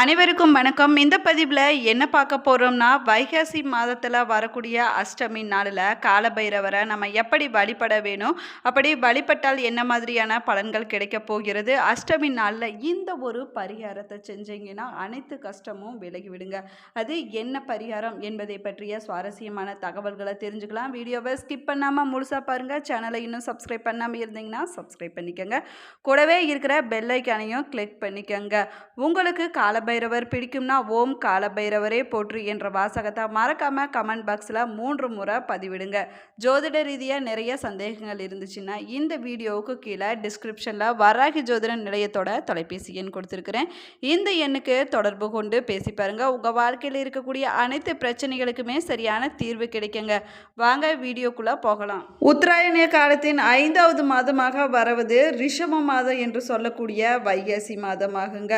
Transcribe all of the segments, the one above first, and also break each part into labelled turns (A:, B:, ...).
A: அனைவருக்கும் வணக்கம். இந்த பதிவில் என்ன பார்க்க போகிறோம்னா வைகாசி மாதத்தில் வரக்கூடிய அஷ்டமி நாளில் காலபைரவரை நம்ம எப்படி வழிபட வேணும் அப்படி வழிபட்டால் என்ன மாதிரியான பலன்கள் கிடைக்க போகிறது அஷ்டமி நாளில் இந்த ஒரு பரிகாரத்தை செஞ்சீங்கன்னா அனைத்து கஷ்டமும் விலகி விடுங்க அது என்ன பரிகாரம் என்பதை பற்றிய சுவாரஸ்யமான தகவல்களை தெரிஞ்சுக்கலாம். வீடியோவை ஸ்கிப் பண்ணாமல் முழுசாக பாருங்கள் சேனலை இன்னும் சப்ஸ்கிரைப் பண்ணாமல் இருந்தீங்கன்னா சப்ஸ்கிரைப் பண்ணிக்கோங்க. கூடவே இருக்கிற பெல்லைக்கானையும் கிளிக் பண்ணிக்கோங்க. உங்களுக்கு கால காலபைரவர் பிடிக்கும்னா ஓம் காலபைரவரே போற்று என்ற வாசகத்தை மறக்காம கமெண்ட் பாக்ஸில் மூன்று முறை பதிவிடுங்க. ஜோதிட ரீதியாக நிறைய சந்தேகங்கள் இருந்துச்சுன்னா இந்த வீடியோவுக்கு கீழே டிஸ்கிரிப்ஷனில் வராகி ஜோதிட நிலையத்தோட தொலைபேசி எண் கொடுத்துருக்குறேன். இந்த எண்ணுக்கு தொடர்பு கொண்டு பேசி பாருங்கள் உங்கள் வாழ்க்கையில் இருக்கக்கூடிய அனைத்து பிரச்சனைகளுக்குமே சரியான தீர்வு கிடைக்குங்க. வாங்க வீடியோக்குள்ளே போகலாம். உத்தராயண காலத்தின் ஐந்தாவது மாதமாக வரவது ரிஷப மாதம் என்று சொல்லக்கூடிய வைகாசி மாதமாகுங்க.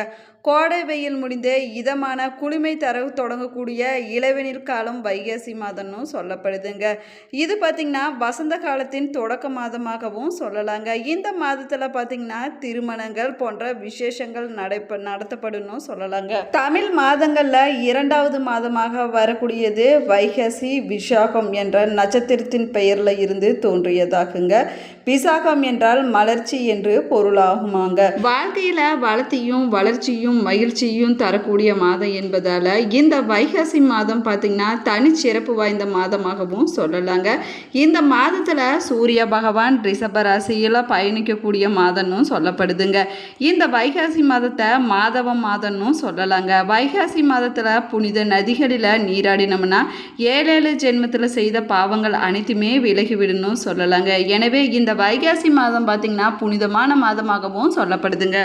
A: கோடை வெயில் முடிந்து இதமான குளுமை தர தொடங்கக்கூடிய இளவெனில் காலம் வைகாசி மாதம்னு சொல்லப்படுதுங்க. இது பார்த்திங்கன்னா வசந்த காலத்தின் தொடக்க மாதமாகவும் சொல்லலாங்க. இந்த மாதத்தில் பார்த்திங்கன்னா திருமணங்கள் போன்ற விசேஷங்கள் நடைப நடத்தப்படும் சொல்லலாங்க. தமிழ் மாதங்களில் இரண்டாவது மாதமாக வரக்கூடியது வைகாசி விசாகம் என்ற நட்சத்திரத்தின் பெயரில் இருந்து தோன்றியதாகுங்க. விசாகம் என்றால் மலர்ச்சி என்று பொருளாகுமாங்க. வாழ்க்கையில் வளர்த்தியும் வளர்ச்சியும் மகிழ்ச்சியும் தரக்கூடிய மாதம் என்பதால் இந்த வைகாசி மாதம் பார்த்திங்கன்னா தனிச்சிறப்பு வாய்ந்த மாதமாகவும் சொல்லலாங்க. இந்த மாதத்தில் சூரிய பகவான் ரிஷப ராசியில் பயணிக்கக்கூடிய மாதம்னு சொல்லப்படுதுங்க. இந்த வைகாசி மாதத்தை மாதவ மாதம்னு சொல்லலாங்க. வைகாசி மாதத்தில் புனித நதிகளில் நீராடினோம்னா ஏழேழு ஜென்மத்தில் செய்த பாவங்கள் அனைத்துமே விலகி விடணும் சொல்லலாங்க. எனவே இந்த வைகாசி மாதம் பார்த்திங்கன்னா புனிதமான மாதமாகவும் சொல்லப்படுதுங்க.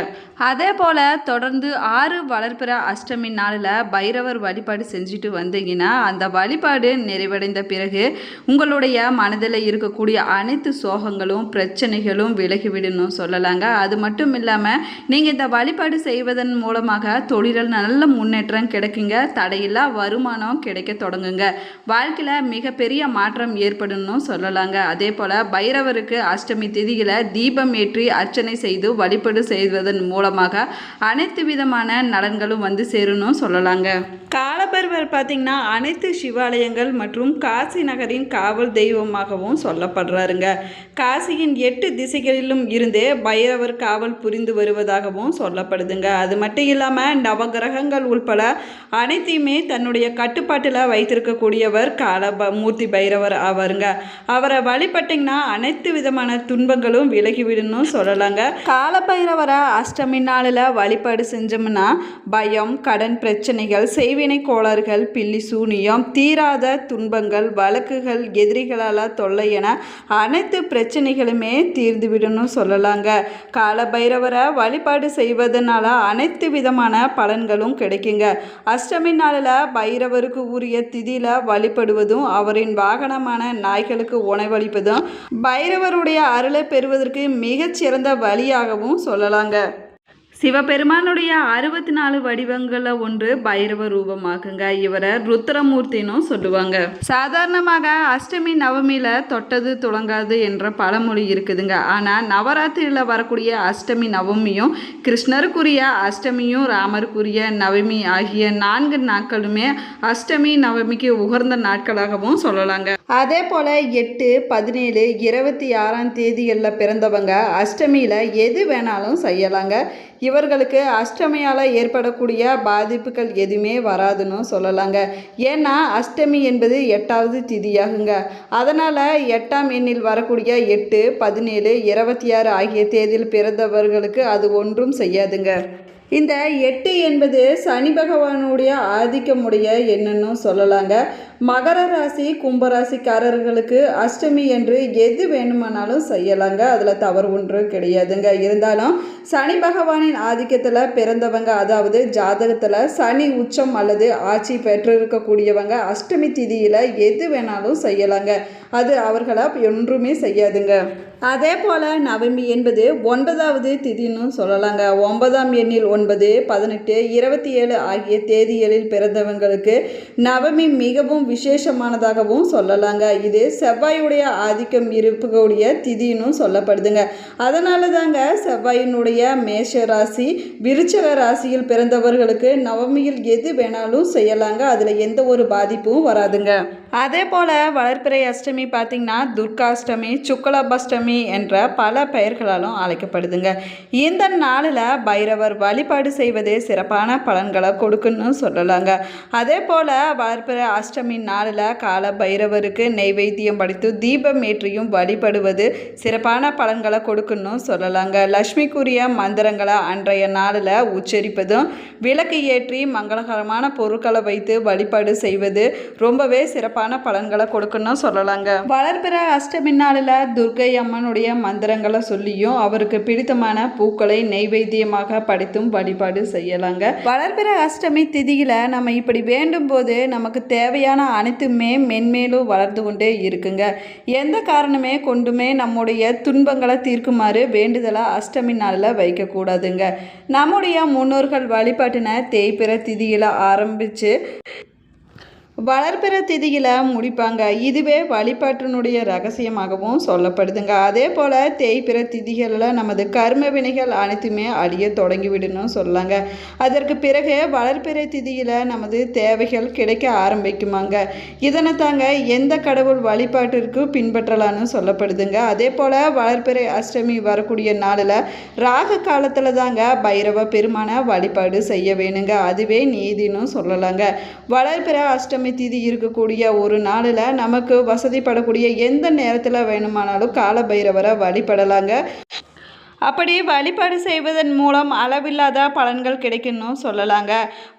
A: அதே போல் தொடர்ந்து ஆறு வளர்ப்புற அஷ்டமி நாளில் பைரவர் வழிபாடு செஞ்சுட்டு வந்தீங்கன்னா அந்த வழிபாடு நிறைவடைந்த பிறகு உங்களுடைய மனதில் இருக்கக்கூடிய அனைத்து சோகங்களும் பிரச்சனைகளும் விலகிவிடணும் சொல்லலாங்க. அது மட்டும் இல்லாமல் நீங்கள் இந்த வழிபாடு செய்வதன் மூலமாக தொழிலில் நல்ல முன்னேற்றம் கிடைக்குங்க. தடையில்லா வருமானம் கிடைக்க தொடங்குங்க. வாழ்க்கையில் மிகப்பெரிய மாற்றம் ஏற்படணும் சொல்லலாங்க. அதே போல் பைரவருக்கு அஷ்டமி திதியில் தீபம் ஏற்றி அர்ச்சனை செய்து வழிபாடு செய்வதன் மூலமாக அனைத்து விதமான பலன்களும் வந்து சேரும்னு சொல்லலாங்க. காலபைரவர் பார்த்திங்கன்னா அனைத்து சிவாலயங்கள் மற்றும் காசி நகரின் காவல் தெய்வமாகவும் சொல்லப்படுறாருங்க. காசியின் எட்டு திசைகளிலும் இருந்தே பைரவர் காவல் புரிந்து வருவதாகவும் சொல்லப்படுதுங்க. அது மட்டும் இல்லாமல் நவகிரகங்கள் உள்பட அனைத்தையுமே தன்னுடைய கட்டுப்பாட்டில் வைத்திருக்கக்கூடியவர் கால ப- மூர்த்தி பைரவர் ஆவாருங்க அவரை வழிபட்டிங்கன்னா அனைத்து விதமான துன்பங்களும் விலகிவிடணும் சொல்லலாங்க. காலபைரவரை அஷ்டமி நாளில் வழிபாடு செஞ்சோம்னா பயம் கடன் பிரச்சனைகள் செய்வினை கோளாறுகள் பில்லி சூனியம் தீராத துன்பங்கள் வழக்குகள் எதிரிகளால் தொல்லை என அனைத்து பிரச்சனைகளுமே தீர்ந்துவிடும்னு சொல்லலாங்க. சொல்லலாங்க காலபைரவரை வழிபாடு செய்வதனால அனைத்து விதமான பலன்களும் கிடைக்குங்க. அஷ்டமி நாளில் பைரவருக்கு உரிய திதியில் வழிபடுவதும் அவரின் வாகனமான நாய்களுக்கு உணவளிப்பதும் பைரவருடைய அருளை பெறுவதற்கு மிகச்சிறந்த வழியாகவும் சொல்லலாங்க. சிவபெருமானுடைய அறுபத்தி நாலு வடிவங்களில் ஒன்று பைரவ ரூபமாகுங்க இவரை ருத்ரமூர்த்தினும் சொல்லுவாங்க. சாதாரணமாக அஷ்டமி நவமியில் தொட்டது தொடங்காது என்ற பழமொழி இருக்குதுங்க. ஆனால் நவராத்திரியில் வரக்கூடிய அஷ்டமி நவமியும் கிருஷ்ணருக்குரிய அஷ்டமியும் ராமருக்குரிய நவமி ஆகிய நான்கு நாட்களுமே அஷ்டமி நவமிக்கு உகர்ந்த நாட்களாகவும் சொல்லலாங்க. அதே போல் எட்டு பதினேழு இருபத்தி ஆறாம் தேதிகளில் பிறந்தவங்க அஷ்டமியில் எது வேணாலும் செய்யலாங்க. இவர்களுக்கு அஷ்டமியால் ஏற்படக்கூடிய பாதிப்புகள் எதுவுமே வராதுன்னு சொல்லலாங்க. ஏன்னா அஷ்டமி என்பது எட்டாவது திதியாகுங்க. அதனால் எட்டாம் எண்ணில் வரக்கூடிய எட்டு பதினேழு இருபத்தி ஆறு ஆகிய தேதியில் பிறந்தவர்களுக்கு அது ஒன்றும் செய்யாதுங்க. இந்த எட்டு என்பது சனி பகவானுடைய ஆதிக்கமுடைய என்னன்னு சொல்லலாங்க. மகர ராசி கும்பராசிக்காரர்களுக்கு அஷ்டமி என்று எது வேணுமானாலும் செய்யலாங்க. அதில் தவறு ஒன்றும் கிடையாதுங்க. இருந்தாலும் சனி பகவானின் ஆதிக்கத்தில் பிறந்தவங்க அதாவது ஜாதகத்தில் சனி உச்சம் அல்லது ஆட்சி பெற்றிருக்கக்கூடியவங்க அஷ்டமி திதியில் எது வேணாலும் செய்யலாங்க. அது அவர்களை ஒன்றுமே செய்யாதுங்க. அதே போல் நவமி என்பது ஒன்பதாவது திதின்னு சொல்லலாங்க. ஒன்பதாம் எண்ணில் ஒன்பது பதினெட்டு இருபத்தி ஏழு ஆகிய தேதிகளில் பிறந்தவங்களுக்கு நவமி மிகவும் விசேஷமானதாகவும் சொல்லலாங்க. இது செவ்வாயுடைய ஆதிக்கம் இருக்கக்கூடிய திதினும் சொல்லப்படுதுங்க. அதனால தாங்க செவ்வாயினுடைய மேஷ ராசி விருச்சக ராசியில் பிறந்தவர்களுக்கு நவமியில் எது வேணாலும் செய்யலாங்க. அதில் எந்த ஒரு பாதிப்பும் வராதுங்க. அதே போல் வளர்ப்பிறை அஷ்டமி பார்த்திங்கன்னா துர்காஷ்டமி சுக்கலபஷ்டமி என்ற பல பெயர்களாலும் அழைக்கப்படுதுங்க. இந்த நாளில் பைரவர் வழிபாடு செய்வதே சிறப்பான பலன்களை கொடுக்குன்னு சொல்லலாங்க. அதே போல் வளர்ப்பிறை அஷ்டமி நாளில் கால பைரவருக்கு நெய்வேத்தியம் படித்து தீபம் ஏற்றியும் வழிபடுவது சிறப்பான பலன்களை கொடுக்குன்னு சொல்லலாங்க. லக்ஷ்மிக்குரிய மந்திரங்களை அன்றைய நாளில் உச்சரிப்பதும் விளக்கு ஏற்றி மங்களகரமான பொருட்களை வைத்து வழிபாடு செய்வது ரொம்பவே சிறப்பான பலன்களை கொடுக்குன்னு சொல்லலாங்க. வளர்பிற அஷ்டமி நாளில் துர்கை அம்மனுடைய மந்திரங்களை சொல்லியும் அவருக்கு பிடித்தமான பூக்களை நெய்வேத்தியமாக படைத்தும் வழிபாடு செய்யலாங்க. வளர்பிற அஷ்டமி திதியில நம்ம இப்படி வேண்டும் போது நமக்கு தேவையான அனைத்துமே மென்மேலும் வளர்ந்து கொண்டே இருக்குங்க. எந்த காரணமே கொண்டுமே நம்முடைய துன்பங்களை தீர்க்குமாறு வேண்டுதலை அஷ்டமி நாளில் வைக்கக்கூடாதுங்க. நம்முடைய முன்னோர்கள் வழிபாட்டின தேய்பிற திதியில் ஆரம்பித்து வளர்பிற திதியில் முடிப்பாங்க. இதுவே வழிபாட்டினுடைய ரகசியமாகவும் சொல்லப்படுதுங்க. அதே போல் தேய்பிற திதிகளில் நமது கர்ம வினைகள் அனைத்துமே அழிய தொடங்கிவிடணும் சொல்லாங்க அதற்கு பிறகு வளர்பிற திதியில் நமது தேவைகள் கிடைக்க ஆரம்பிக்குமாங்க. இதனை தாங்க எந்த கடவுள் வழிபாட்டிற்கு பின்பற்றலான்னு சொல்லப்படுதுங்க. அதே போல் வளர்பிறை அஷ்டமி வரக்கூடிய நாளில் ராக காலத்தில் தாங்க பைரவ பெருமான வழிபாடு செய்ய வேணுங்க. அதுவே நீதினு சொல்லலாங்க. வளர்பிற அஷ்டமி திதி இருக்கக்கூடிய ஒரு நாளில் நமக்கு வசதிப்படக்கூடிய எந்த நேரத்தில் வேணுமானாலும் கால பைரவரை வழிபடலாங்க. அப்படி வழிபாடு செய்வதன் மூலம் அளவில்லாத பலன்கள் கிடைக்குன்னு சொல்லலாங்க.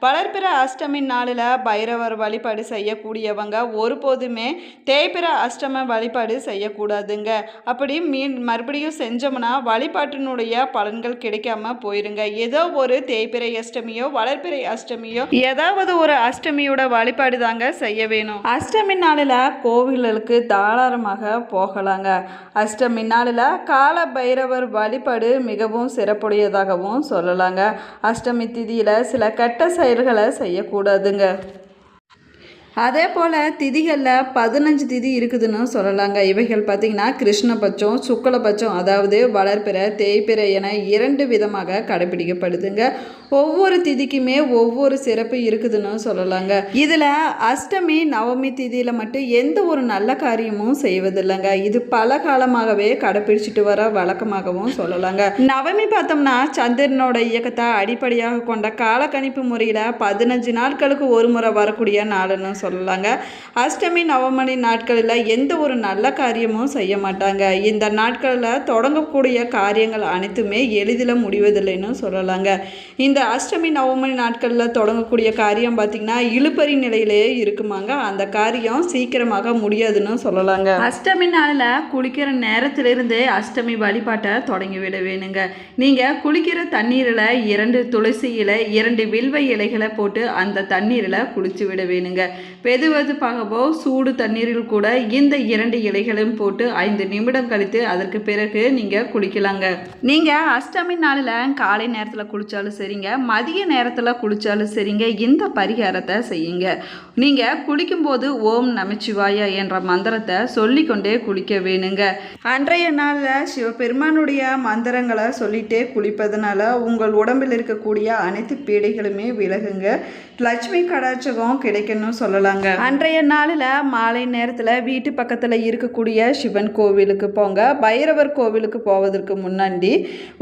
A: வளர்பிற அஷ்டமி நாளில் பைரவர் வழிபாடு செய்யக்கூடியவங்க ஒருபோதுமே தேய்பிற அஷ்டம வழிபாடு செய்யக்கூடாதுங்க. அப்படி மீன் மறுபடியும் செஞ்சோம்னா வழிபாட்டினுடைய பலன்கள் கிடைக்காம போயிருங்க. ஏதோ ஒரு தேய்பிறை அஷ்டமியோ வளர்பிறை அஷ்டமியோ ஏதாவது ஒரு அஷ்டமியோட வழிபாடு தாங்க செய்ய வேணும். அஷ்டமி நாளில் கோவில்களுக்கு தாராளமாக போகலாங்க. அஷ்டமி நாளில் கால பைரவர் வழிபாடு மிகவும் சிறப்புடையதாகவும் சொல்லலாங்க. அஷ்டமி திதியில் சில கெட்ட செயல்களை செய்யக்கூடாதுங்க. அதே போல் திதிகளில் பதினஞ்சு திதி இருக்குதுன்னு சொல்லலாங்க. இவைகள் பார்த்திங்கன்னா கிருஷ்ணபட்சம் சுக்லபட்சம் அதாவது வளர்பிற தேய்பிற என இரண்டு விதமாக கடைபிடிக்கப்படுதுங்க. ஒவ்வொரு திதிக்குமே ஒவ்வொரு சிறப்பு இருக்குதுன்னு சொல்லலாங்க. இதில் அஷ்டமி நவமி திதியில் மட்டும் எந்த ஒரு நல்ல காரியமும் செய்வதில்லைங்க. இது பல காலமாகவே கடைபிடிச்சிட்டு வர வழக்கமாகவும் சொல்லலாங்க. நவமி பார்த்தோம்னா சந்திரனோட இயக்கத்தை அடிப்படையாக கொண்ட காலக்கணிப்பு முறையில் பதினஞ்சு நாட்களுக்கு ஒரு முறை வரக்கூடிய நாளுன்னு சொல்லலாங்க அஷ்டமி நவமணி நாட்களில் எந்த ஒரு நல்ல காரியமும் செய்ய மாட்டாங்க. இந்த நாட்களில் தொடங்கக்கூடிய காரியங்கள் அனைத்துமே எளிதில் முடிவதில்லைன்னு சொல்லலாங்க. இந்த அஷ்டமி நவமணி நாட்களில் தொடங்கக்கூடிய காரியம் பார்த்திங்கன்னா இழுப்பறி நிலையிலேயே இருக்குமாங்க. அந்த காரியம் சீக்கிரமாக முடியாதுன்னு சொல்லலாங்க. அஷ்டமி நாளில் குளிக்கிற நேரத்திலிருந்து அஷ்டமி வழிபாட்டை தொடங்கிவிட வேணுங்க நீங்கள் குளிக்கிற தண்ணீரில் இரண்டு துளசி இலை இரண்டு வில்வ இலைகளை போட்டு அந்த தண்ணீரில் குளிச்சு விட வேணுங்க வெதுவெதுப்பாகவோ சூடு தண்ணீரில் கூட இந்த இரண்டு இலைகளையும் போட்டு ஐந்து நிமிடம் கழித்து அதற்கு பிறகு நீங்கள் குளிக்கலாங்க. நீங்கள் அஷ்டமி நாளில் காலை நேரத்தில் குளித்தாலும் சரிங்க மதிய நேரத்தில் குளித்தாலும் சரிங்க இந்த பரிகாரத்தை செய்யுங்க. நீங்கள் குளிக்கும்போது ஓம் நமச்சிவாய என்ற மந்திரத்தை சொல்லிக்கொண்டே குளிக்க வேணுங்க. அன்றைய நாளில் சிவபெருமானுடைய மந்திரங்களை சொல்லிட்டே குளிப்பதனால உங்கள் உடம்பில் இருக்கக்கூடிய அனைத்து பீடைகளுமே விலகுங்க. லட்சுமி கடாட்சகம் கிடைக்கணும்னு சொல்லலாங்க. அன்றைய நாளில் மாலை நேரத்தில் வீட்டு பக்கத்தில் இருக்கக்கூடிய சிவன் கோவிலுக்கு போங்க. பைரவர் கோவிலுக்கு போவதற்கு முன்னாடி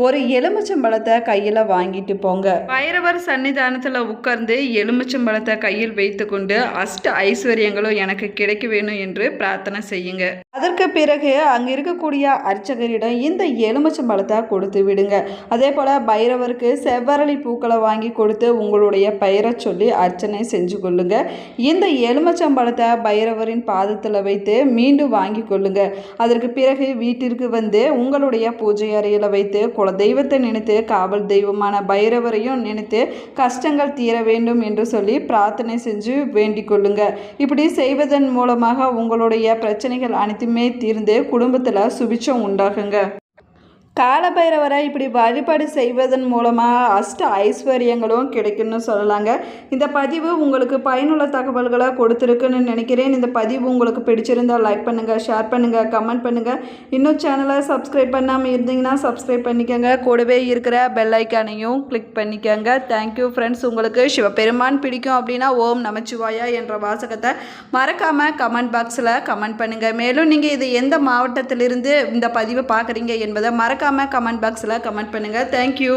A: ஒரு எலுமிச்சம்பழத்தை கையில் வாங்கிட்டு போங்க. பைரவர் சன்னிதானத்தில் உட்கார்ந்து எலுமிச்சம்பழத்தை கையில் வைத்துக்கொண்டு அஷ்ட ஐஸ்வர்யங்களும் எனக்கு கிடைக்க வேணும் என்று பிரார்த்தனை செய்யுங்க. அதற்கு பிறகு அங்கே இருக்கக்கூடிய அர்ச்சகரிடம் இந்த எலுமிச்சம்பழத்தை கொடுத்து விடுங்க. அதே போல் பைரவருக்கு செவ்வரளி பூக்களை வாங்கி கொடுத்து உங்களுடைய பெயரை சொல்லி அர்ச்சனை செஞ்சு கொள்ளுங்க. இந்த எலுமிச்சம்பழத்தை பைரவரின் பாதத்தில் வைத்து மீண்டும் வாங்கி கொள்ளுங்க. அதற்கு பிறகு வீட்டிற்கு வந்து உங்களுடைய பூஜை அறையில் வைத்து குல தெய்வத்தை நினைத்து காவல் தெய்வமான பைரவரையும் நினைத்து கஷ்டங்கள் தீர வேண்டும் என்று சொல்லி பிரார்த்தனை செஞ்சு வேண்டிக் கொள்ளுங்க. இப்படி செய்வதன் மூலமாக உங்களுடைய பிரச்சனைகள் அனைத்துமே தீர்ந்து குடும்பத்தில் சுபிச்சம் உண்டாகுங்க. காலபைரவரை இப்படி வழிபாடு செய்வதன் மூலமாக அஷ்ட ஐஸ்வர்யங்களும் கிடைக்கும்னு சொல்லலாங்க. இந்த பதிவு உங்களுக்கு பயனுள்ள தகவல்களை கொடுத்துருக்குன்னு நினைக்கிறேன். இந்த பதிவு உங்களுக்கு பிடிச்சிருந்தால் லைக் பண்ணுங்கள் ஷேர் பண்ணுங்கள் கமெண்ட் பண்ணுங்கள் இன்னும் சேனலை சப்ஸ்கிரைப் பண்ணாமல் இருந்தீங்கன்னா சப்ஸ்கிரைப் பண்ணிக்கோங்க. கூடவே இருக்கிற பெல் ஐக்கானையும் கிளிக் பண்ணிக்கோங்க. தேங்க்யூ ஃப்ரெண்ட்ஸ் உங்களுக்கு சிவபெருமான் பிடிக்கும் அப்படின்னா ஓம் நமச்சிவாயா என்ற வாசகத்தை மறக்காமல் கமெண்ட் பாக்ஸில் கமெண்ட் பண்ணுங்கள் மேலும் நீங்கள் இது எந்த மாவட்டத்திலிருந்து இந்த பதிவை பார்க்குறீங்க என்பதை மறக்காமல் கமெண்ட் பாக்ஸில் கமெண்ட் பண்ணுங்கள் தேங்க்யூ